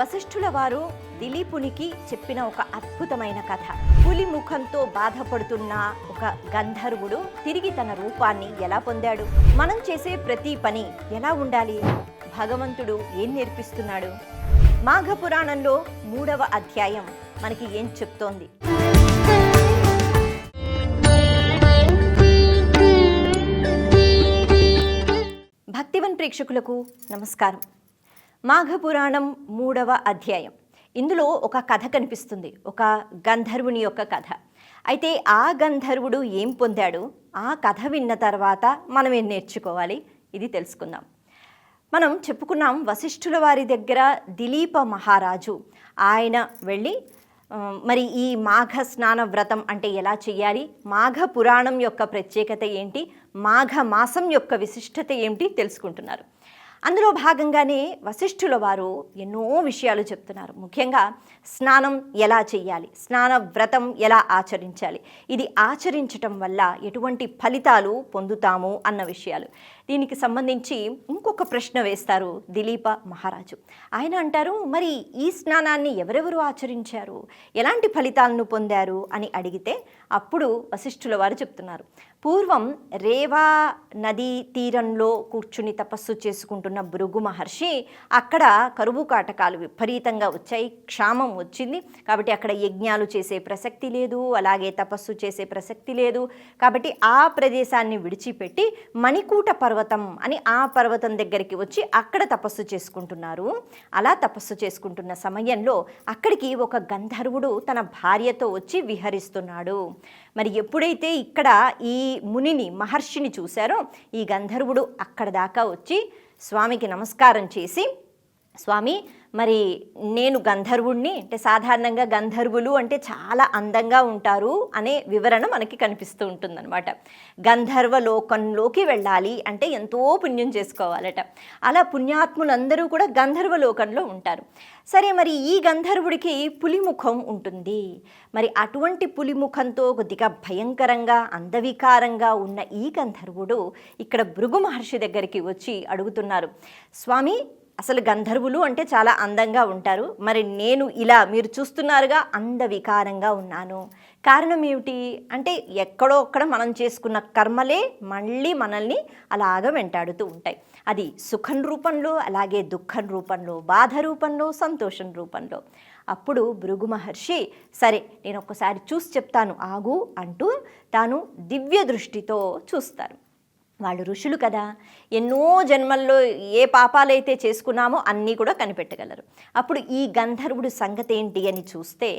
వశిష్ఠుల వారు దిలీపునికి చెప్పిన ఒక అద్భుతమైన కథ. పులి ముఖంతో బాధపడుతున్న ఒక గంధర్వుడు తిరిగి తన రూపాన్ని ఎలా పొందాడు? మనం చేసే ప్రతి పని ఎలా ఉండాలి? భగవంతుడు ఏం నేర్పిస్తున్నాడు? మాఘ పురాణంలో మూడవ అధ్యాయం మనకి ఏం చెప్తోంది? భక్తివన్ ప్రేక్షకులకు నమస్కారం. మాఘపురాణం మూడవ అధ్యాయం. ఇందులో ఒక కథ కనిపిస్తుంది. ఒక గంధర్వుని యొక్క కథ. అయితే ఆ గంధర్వుడు ఏం పొందాడు? ఆ కథ విన్న తర్వాత మనం ఏం నేర్చుకోవాలి? ఇది తెలుసుకుందాం. మనం చెప్పుకున్నాం వశిష్ఠుల వారి దగ్గర దిలీప మహారాజు. ఆయన వెళ్ళి మరి ఈ మాఘ స్నాన వ్రతం అంటే ఎలా చేయాలి మాఘ పురాణం యొక్క ప్రత్యేకత ఏంటి? మాఘ మాసం యొక్క విశిష్టత ఏంటి? తెలుసుకుంటున్నారు. అందులో భాగంగానే వశిష్ఠుల వారు ఎన్నో విషయాలు చెప్తున్నారు. ముఖ్యంగా స్నానం ఎలా చేయాలి? స్నాన వ్రతం ఎలా ఆచరించాలి? ఇది ఆచరించటం వల్ల ఎటువంటి ఫలితాలు పొందుతాము అన్న విషయాలు. దీనికి సంబంధించి ఇంకొక ప్రశ్న వేస్తారు దిలీప మహారాజు. ఆయన అంటారు మరి ఈ స్నానాన్ని ఎవరెవరు ఆచరించారు? ఎలాంటి ఫలితాలను పొందారు? అని అడిగితే అప్పుడు వశిష్ఠుల వారు చెప్తున్నారు పూర్వం రేవా నదీ తీరంలో కూర్చుని తపస్సు చేసుకుంటున్న భృగు మహర్షి అక్కడ కరువు కాటకాలు విపరీతంగా వచ్చాయి క్షామం వచ్చింది. కాబట్టి అక్కడ యజ్ఞాలు చేసే ప్రసక్తి లేదు అలాగే తపస్సు చేసే ప్రసక్తి లేదు. కాబట్టి ఆ ప్రదేశాన్ని విడిచిపెట్టి మణికూట పర్వతం అని ఆ పర్వతం దగ్గరికి వచ్చి అక్కడ తపస్సు చేసుకుంటున్నారు. అలా తపస్సు చేసుకుంటున్న సమయంలో అక్కడికి ఒక గంధర్వుడు తన భార్యతో వచ్చి విహరిస్తున్నాడు. మరి ఎప్పుడైతే ఇక్కడ ఈ మునిని మహర్షిని చూశారో ఈ గంధర్వుడు అక్కడ దాకా వచ్చి స్వామికి నమస్కారం చేసి స్వామి మరి నేను గంధర్వుణ్ణి అంటే సాధారణంగా గంధర్వులు అంటే చాలా అందంగా ఉంటారు అనే వివరణ మనకి కనిపిస్తూ ఉంటుందన్నమాట. గంధర్వ లోకంలోకి వెళ్ళాలి అంటే ఎంతో పుణ్యం చేసుకోవాలట. అలా పుణ్యాత్ములందరూ కూడా గంధర్వ లోకంలో ఉంటారు. సరే మరి ఈ గంధర్వుడికి పులిముఖం ఉంటుంది. మరి అటువంటి పులిముఖంతో కొద్దిగా భయంకరంగా అందవికారంగా ఉన్న ఈ గంధర్వుడు ఇక్కడ భృగు మహర్షి దగ్గరికి వచ్చి అడుగుతున్నారు. స్వామి అసలు గంధర్వులు అంటే చాలా అందంగా ఉంటారు. మరి నేను ఇలా మీరు చూస్తున్నారుగా అందవికారంగా ఉన్నాను. కారణం ఏమిటి? అంటే ఎక్కడో ఒక్కడ మనం చేసుకున్న కర్మలే మళ్ళీ మనల్ని అలాగ వెంటాడుతూ ఉంటాయి. అది సుఖం రూపంలో అలాగే దుఃఖం రూపంలో బాధ రూపంలో సంతోషం రూపంలో. అప్పుడు భృగు మహర్షి సరే నేను ఒక్కసారి చూసి చెప్తాను ఆగు అంటూ తాను దివ్య దృష్టితో చూస్తారు. వాళ్ళు ఋషులు కదా. ఎన్నో జన్మల్లో ఏ పాపాలైతే చేసుకున్నామో అన్నీ కూడా కనిపెట్టగలరు. అప్పుడు ఈ గంధర్వుడు సంగతి ఏంటి అని చూస్తే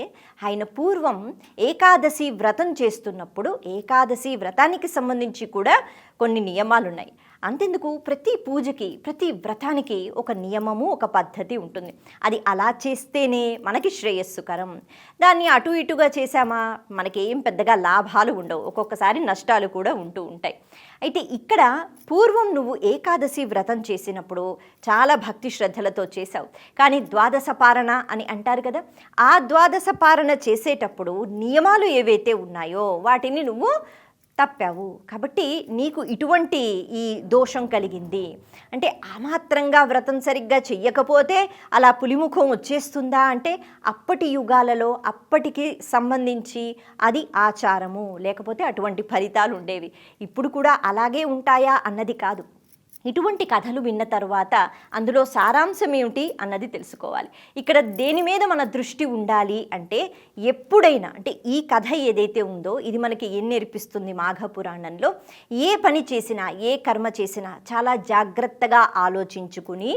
ఆయన పూర్వం ఏకాదశి వ్రతం చేస్తున్నప్పుడు ఏకాదశి వ్రతానికి సంబంధించి కూడా కొన్ని నియమాలు ఉన్నాయి అంతెందుకు ప్రతి పూజకి ప్రతి వ్రతానికి ఒక నియమము ఒక పద్ధతి ఉంటుంది. అది అలా చేస్తేనే మనకి శ్రేయస్సుకరం దాన్ని అటు ఇటుగా చేశామా? మనకేం పెద్దగా లాభాలు ఉండవు. ఒక్కొక్కసారి నష్టాలు కూడా ఉంటూ ఉంటాయి. అయితే ఇక్కడ పూర్వం నువ్వు ఏకాదశి వ్రతం చేసినప్పుడు చాలా భక్తి శ్రద్ధలతో చేశావు. కానీ ద్వాదశ పారణ అని అంటారు కదా ఆ ద్వాదశ పారణ చేసేటప్పుడు నియమాలు ఏవైతే ఉన్నాయో వాటిని నువ్వు తప్పావు. కాబట్టి నీకు ఇటువంటి ఈ దోషం కలిగింది. అంటే ఆమాత్రంగా వ్రతం సరిగ్గా చెయ్యకపోతే అలా పులిముఖం వచ్చేస్తుందా? అంటే అప్పటి యుగాలలో అప్పటికి సంబంధించి అది ఆచారము. లేకపోతే అటువంటి ఫలితాలు ఉండేవి. ఇప్పుడు కూడా అలాగే ఉంటాయా? అన్నది కాదు. ఇటువంటి కథలు విన్న తర్వాత అందులో సారాంశం ఏమిటి అన్నది తెలుసుకోవాలి. ఇక్కడ దేని మీద మన దృష్టి ఉండాలి అంటే ఎప్పుడైనా అంటే ఈ కథ ఏదైతే ఉందో ఇది మనకి ఏం నేర్పిస్తుంది మాఘ పురాణంలో ఏ పని చేసినా ఏ కర్మ చేసినా చాలా జాగ్రత్తగా ఆలోచించుకుని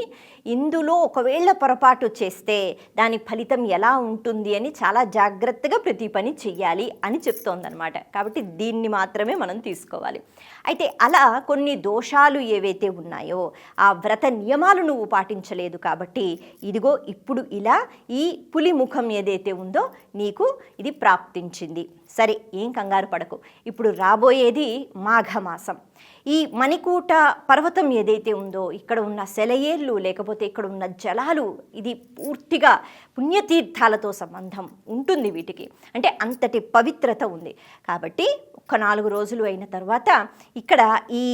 ఇందులో ఒకవేళ పొరపాటు చేస్తే దాని ఫలితం ఎలా ఉంటుంది అని చాలా జాగ్రత్తగా ప్రతి పని చెయ్యాలి అని చెప్తోందనమాట కాబట్టి దీన్ని మాత్రమే మనం తీసుకోవాలి. అయితే అలా కొన్ని దోషాలు ఏవైతే ఉన్నాయో ఆ వ్రత నియమాలు నువ్వు పాటించలేదు కాబట్టి ఇదిగో ఇప్పుడు ఇలా ఈ పులి ముఖం ఏదైతే ఉందో నీకు ఇది ప్రాప్తించింది. సరే ఏం కంగారు పడకు. ఇప్పుడు రాబోయేది మాఘమాసం. ఈ మణికూట పర్వతం ఏదైతే ఉందో ఇక్కడ ఉన్న సెలయేర్లు లేకపోతే ఇక్కడ ఉన్న జలాలు ఇది పూర్తిగా పుణ్యతీర్థాలతో సంబంధం ఉంటుంది వీటికి. అంటే అంతటి పవిత్రత ఉంది. కాబట్టి ఒక నాలుగు రోజులు అయిన తర్వాత ఇక్కడ ఈ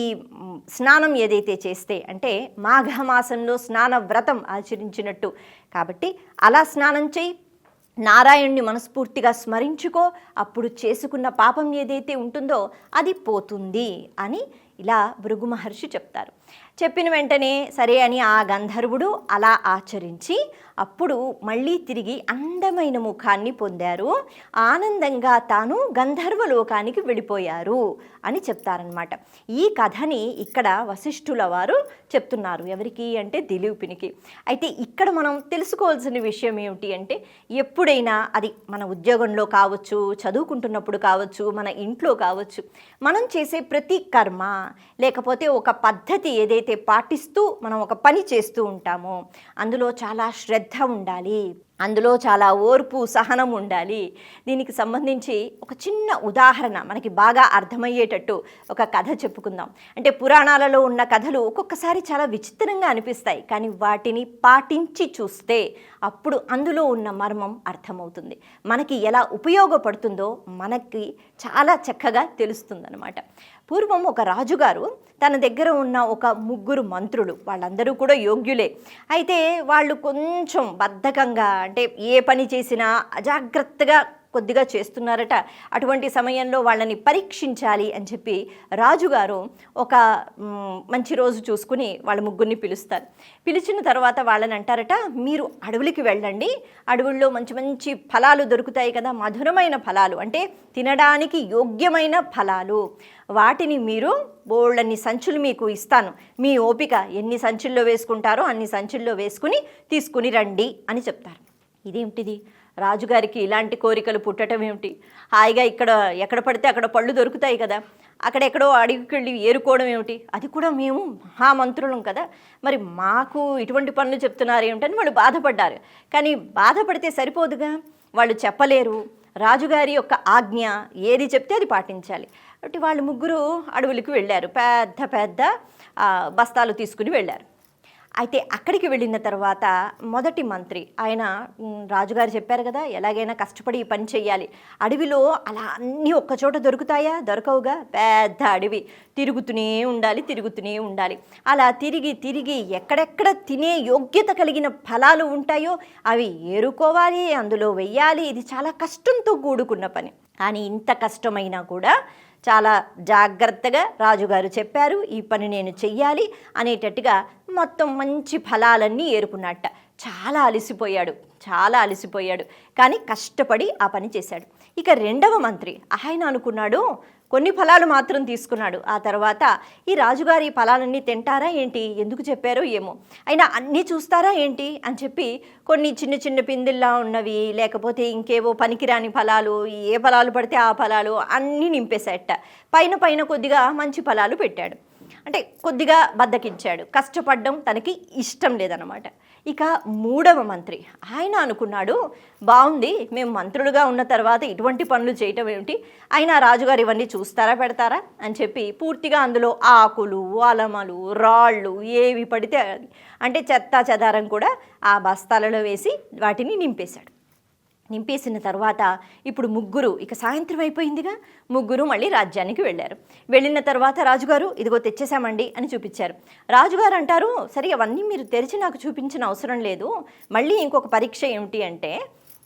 స్నానం ఏదైతే చేస్తే అంటే మాఘమాసంలో స్నాన వ్రతం ఆచరించినట్టు. కాబట్టి అలా స్నానం చేయి. నారాయణ్ణి మనస్ఫూర్తిగా స్మరించుకో. అప్పుడు చేసుకున్న పాపం ఏదైతే ఉంటుందో అది పోతుంది అని ఇలా భృగు మహర్షి చెప్తారు. చెప్పిన వెంటనే సరే అని ఆ గంధర్వుడు అలా ఆచరించి అప్పుడు మళ్ళీ తిరిగి అందమైన ముఖాన్ని పొందారు. ఆనందంగా తాను గంధర్వ లోకానికి వెళ్ళిపోయారు అని చెప్తారనమాట ఈ కథని ఇక్కడ వశిష్ఠుల వారు చెప్తున్నారు. ఎవరికి అంటే దిలీపునికి. అయితే ఇక్కడ మనం తెలుసుకోవాల్సిన విషయం ఏమిటి అంటే ఎప్పుడైనా అది మన ఉద్యోగంలో కావచ్చు చదువుకుంటున్నప్పుడు కావచ్చు మన ఇంట్లో కావచ్చు మనం చేసే ప్రతి కర్మ లేకపోతే ఒక పద్ధతి ఏదైతే పాటిస్తూ మనం ఒక పని చేస్తూ ఉంటామో అందులో చాలా శ్రద్ధ ఉండాలి. అందులో చాలా ఓర్పు సహనం ఉండాలి. దీనికి సంబంధించి ఒక చిన్న ఉదాహరణ మనకి బాగా అర్థమయ్యేటట్టు ఒక కథ చెప్పుకుందాం. అంటే పురాణాలలో ఉన్న కథలు ఒక్కొక్కసారి చాలా విచిత్రంగా అనిపిస్తాయి. కానీ వాటిని పాటించి చూస్తే అప్పుడు అందులో ఉన్న మర్మం అర్థమవుతుంది. మనకి ఎలా ఉపయోగపడుతుందో మనకి చాలా చక్కగా తెలుస్తుందన్నమాట. పూర్వం ఒక రాజుగారు తన దగ్గర ఉన్న ఒక ముగ్గురు మంత్రులు వాళ్ళందరూ కూడా యోగ్యులే. అయితే వాళ్ళు కొంచెం బద్ధకంగా అంటే ఏ పని చేసినా అజాగ్రత్తగా కొద్దిగా చేస్తున్నారట. అటువంటి సమయంలో వాళ్ళని పరీక్షించాలి అని చెప్పి రాజుగారు ఒక మంచి రోజు చూసుకుని వాళ్ళ ముగ్గురిని పిలుస్తారు. పిలిచిన తర్వాత వాళ్ళని అంటారట మీరు అడవులకి వెళ్ళండి. అడవుల్లో మంచి మంచి ఫలాలు దొరుకుతాయి కదా మధురమైన ఫలాలు. అంటే తినడానికి యోగ్యమైన ఫలాలు. వాటిని మీరు బోళ్ళన్ని సంచులు మీకు ఇస్తాను. మీ ఓపిక ఎన్ని సంచుల్లో వేసుకుంటారో అన్ని సంచుల్లో వేసుకుని తీసుకుని రండి అని చెప్తారు. ఇదేమిటిది రాజుగారికి ఇలాంటి కోరికలు పుట్టడం ఏమిటి? హాయిగా ఇక్కడ ఎక్కడ పడితే అక్కడ పళ్ళు దొరుకుతాయి కదా. అక్కడెక్కడో అడిగికి ఏరుకోవడం ఏమిటి? అది కూడా మేము మహామంత్రులం కదా. మరి మాకు ఇటువంటి పనులు చెప్తున్నారు ఏమిటని వాళ్ళు బాధపడ్డారు. కానీ బాధపడితే సరిపోదుగా? వాళ్ళు చెప్పలేరు. రాజుగారి యొక్క ఆజ్ఞ ఏది చెప్తే అది పాటించాలి. కాబట్టి వాళ్ళు ముగ్గురు అడవులకు వెళ్ళారు. పెద్ద పెద్ద బస్తాలు తీసుకుని వెళ్ళారు. అయితే అక్కడికి వెళ్ళిన తర్వాత మొదటి మంత్రి ఆయన రాజుగారు చెప్పారు కదా ఎలాగైనా కష్టపడి ఈ పని చెయ్యాలి. అడవిలో అలా అన్నీ ఒక్కచోట దొరుకుతాయా? దొరకవుగా? పెద్ద అడవి. తిరుగుతూనే ఉండాలి తిరుగుతూనే ఉండాలి. అలా తిరిగి తిరిగి ఎక్కడెక్కడ తినే యోగ్యత కలిగిన ఫలాలు ఉంటాయో అవి ఏరుకోవాలి అందులో వెయ్యాలి. ఇది చాలా కష్టంతో కూడుకున్న పని. కానీ ఇంత కష్టమైనా కూడా చాలా జాగ్రత్తగా రాజుగారు చెప్పారు ఈ పని నేను చెయ్యాలి అనేటట్టుగా మొత్తం మంచి ఫలాలన్నీ ఏరుకున్నట్ట. చాలా అలసిపోయాడు చాలా అలసిపోయాడు. కానీ కష్టపడి ఆ పని చేశాడు. ఇక రెండవ మంత్రి ఆయన అనుకున్నాడు కొన్ని ఫలాలు మాత్రం తీసుకున్నాడు. ఆ తర్వాత ఈ రాజుగారి ఈ ఫలాలన్నీ తింటారా ఏంటి? ఎందుకు చెప్పారో ఏమో. అయినా అన్నీ చూస్తారా ఏంటి? అని చెప్పి కొన్ని చిన్న చిన్న పిందిల్లా ఉన్నవి లేకపోతే ఇంకేవో పనికిరాని ఫలాలు ఏ ఫలాలు పడితే ఆ ఫలాలు అన్నీ నింపేశాట పైన పైన కొద్దిగా మంచి ఫలాలు పెట్టాడు. అంటే కొద్దిగా బద్దకించాడు. కష్టపడడం తనకి ఇష్టం లేదన్నమాట. ఇక మూడవ మంత్రి. ఆయన అనుకున్నాడు బాగుంది మేము మంత్రులుగా ఉన్న తర్వాత ఇటువంటి పనులు చేయటం ఏమిటి? అయినా రాజుగారు ఇవన్నీ చూస్తారా పెడతారా? అని చెప్పి పూర్తిగా అందులో ఆకులు అలమలు రాళ్ళు ఏవి పడితే అంటే చెత్త చెదారం కూడా ఆ బస్తాలలో వేసి వాటిని నింపేశాడు. నింపేసిన తర్వాత ఇప్పుడు ముగ్గురు ఇక సాయంత్రం అయిపోయిందిగా ముగ్గురు మళ్ళీ రాజ్యానికి వెళ్ళారు. వెళ్ళిన తర్వాత రాజుగారు ఇదిగో తెచ్చేసామండి అని చూపించారు. రాజుగారు అంటారు సరే అవన్నీ మీరు తెరిచి నాకు చూపించిన అవసరం లేదు. మళ్ళీ ఇంకొక పరీక్ష ఏమిటి అంటే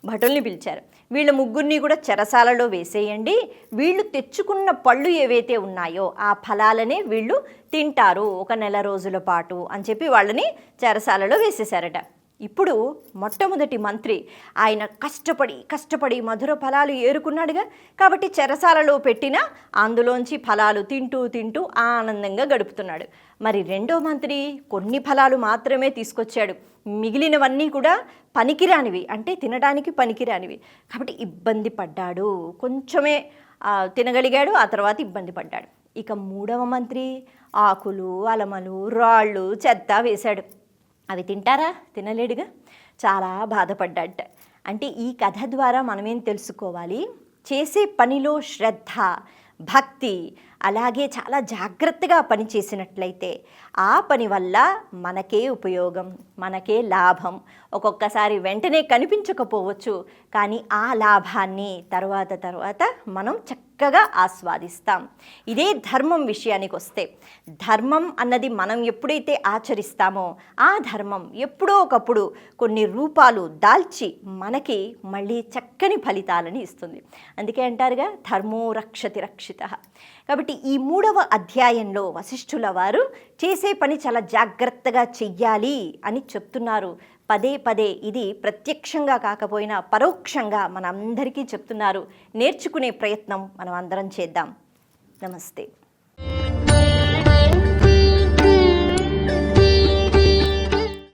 భటుల్ని పిలిచారు. వీళ్ళ ముగ్గురిని కూడా చెరసాలలో వేసేయండి. వీళ్ళు తెచ్చుకున్న పళ్ళు ఏవైతే ఉన్నాయో ఆ ఫలాలనే వీళ్ళు తింటారు ఒక నెల రోజుల పాటు అని చెప్పి వాళ్ళని చెరసాలలో వేసేశారట. ఇప్పుడు మొట్టమొదటి మంత్రి ఆయన కష్టపడి కష్టపడి మధుర ఫలాలు ఏరుకున్నాడుగా. కాబట్టి చెరసాలలో పెట్టిన అందులోంచి ఫలాలు తింటూ తింటూ ఆనందంగా గడుపుతున్నాడు. మరి రెండో మంత్రి కొన్ని ఫలాలు మాత్రమే తీసుకొచ్చాడు. మిగిలినవన్నీ కూడా పనికిరానివి. అంటే తినడానికి పనికిరానివి. కాబట్టి ఇబ్బంది పడ్డాడు. కొంచెమే తినగలిగాడు. ఆ తర్వాత ఇబ్బంది పడ్డాడు. ఇక మూడవ మంత్రి ఆకులు అలమలు రాళ్ళు చెత్త వేశాడు. అవి తింటారా? తినలేడుగా? చాలా బాధపడ్డట. అంటే ఈ కథ ద్వారా మనమేం తెలుసుకోవాలి? చేసే పనిలో శ్రద్ధ భక్తి అలాగే చాలా జాగ్రత్తగా పని చేసినట్లయితే ఆ పని వల్ల మనకే ఉపయోగం మనకే లాభం. ఒక్కొక్కసారి వెంటనే కనిపించకపోవచ్చు. కానీ ఆ లాభాన్ని తర్వాత తర్వాత మనం చక్క చక్కగా ఆస్వాదిస్తాం. ఇదే ధర్మం విషయానికి వస్తే ధర్మం అన్నది మనం ఎప్పుడైతే ఆచరిస్తామో ఆ ధర్మం ఎప్పుడో ఒకప్పుడు కొన్ని రూపాలు దాల్చి మనకి మళ్ళీ చక్కని ఫలితాలని ఇస్తుంది. అందుకే అంటారుగా ధర్మో రక్షతి రక్షిత. కాబట్టి ఈ మూడవ అధ్యాయంలో వశిష్ఠుల వారు చేసే పని చాలా జాగ్రత్తగా చెయ్యాలి అని చెప్తున్నారు పదే పదే ఇది ప్రత్యక్షంగా కాకపోయినా పరోక్షంగా మనందరికీ చెప్తున్నారు. నేర్చుకునే ప్రయత్నం మనం అందరం చేద్దాం. నమస్తే.